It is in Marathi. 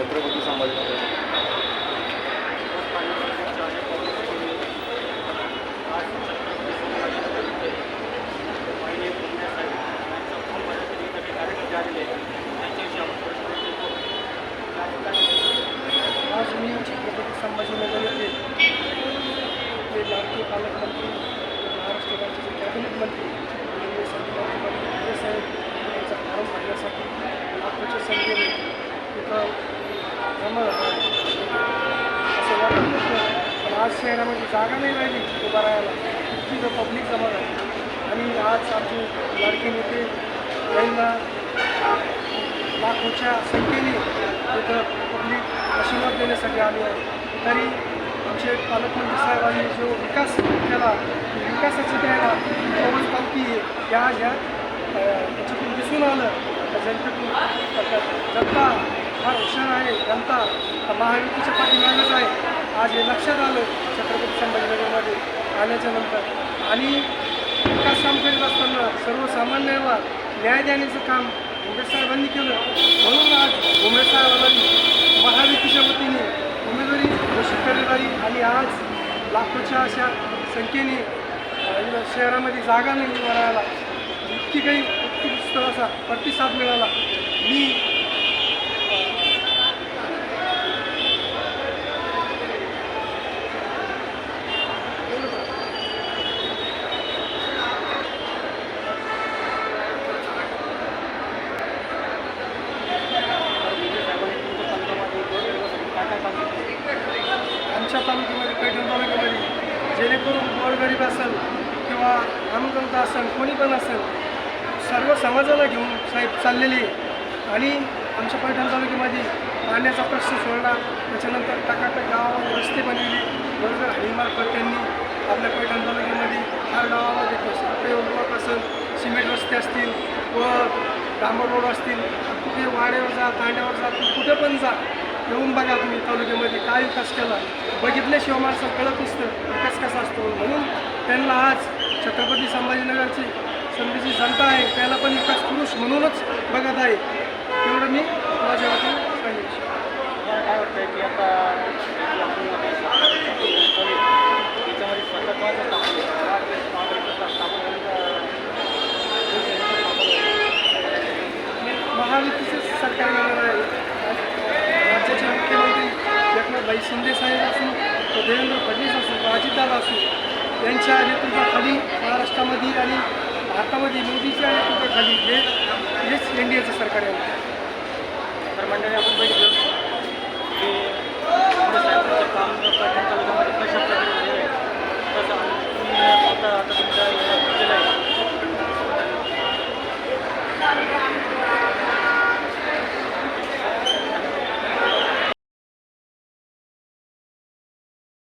छत्रपती संभाजीनगर आज मी छत्रपती संभाजीनगर येथे ते लाडके पालकमंत्री महाराष्ट्र राज्याचे कॅबिनेट मंत्री माननीय संजयराव पाटील साहेब यांचा फॉर्म भरण्यासाठी लाखोच्या संख्येने तिथं जमा झाला आहे. असं वाटत नव्हतं पण आज शहरामध्ये म्हणजे जागा नाही राहिली उभा राहायला इतकी जर पब्लिक जमा झाली आणि आज आमचे लाडके नेते यांना लाखोच्या संख्येने तिथं पब्लिक आशीर्वाद देण्यासाठी आले आहे तरी आमचे पालकमंत्री साहेबांनी जो विकास केला विकासाची द्यायला पवन पालखी या ह्या त्याच्यातून दिसून आलं त्या जनतेतून जनता फार हुशार आहे जनता महायुतीच्या पाठीमागच आहे. आज हे लक्षात आलं छत्रपती संभाजीनगरमध्ये आल्याच्यानंतर. आणि विकास काम करीत असताना सर्वसामान्यांना न्याय देण्याचं काम भुमरे साहेबांनी केलं. म्हणून आज भुमरे साहेबांनी महाविकीच्या वतीने उमेदवारी घोषित करण्यात आली आणि आज लाखोच्या अशा संख्येने शहरामध्ये जागा नाही उभा इतकी काही उत्कृष्ट असा प्रतिसाद मिळाला. मी आमच्या तालुक्यामध्ये पैठण तालुक्यामध्ये जेणेकरून गोरगरीब असेल किंवा आमजनता असेल कोणी पण असेल सर्व समाजाला घेऊन साहेब चाललेली आहे. आणि आमच्या पैठण तालुक्यामध्ये पाण्याचा प्रश्न सोडला त्याच्यानंतर टाकाटक गावावर रस्ते बनविले बरोबर हनीमार्फत त्यांनी आपल्या पैठण तालुक्यामध्ये हर गावामध्ये पेवर असेल सिमेंट रस्ते असतील व डांबर रोड असतील कुठे वाड्यावर जा तांड्यावर जा तू कुठे पण जा येऊन बघा तुम्ही तालुक्यामध्ये काय विकास केला. बघितल्याशिवाय माणसं कळत नसतं विकास कसा असतो. म्हणून त्यांना आज छत्रपती संभाजीनगरची संधीची जनता आहे त्याला पण विकास पुरुष म्हणूनच बघत आहे. तेवढं मी माझ्या वाटून सांगितलं काय की आता त्याच्यामध्ये सरकार येणार आहे. बाई शिंदेसाहेब असू देवेंद्र फडणवीस असू अजितदादा असू यांच्या नेतृत्वाखाली महाराष्ट्रामध्ये आणि भारतामध्ये मोदीच्या नेतृत्वाखाली हे हेच एन डी एचं सरकार आहे. तर मंडळी आपण बघितलं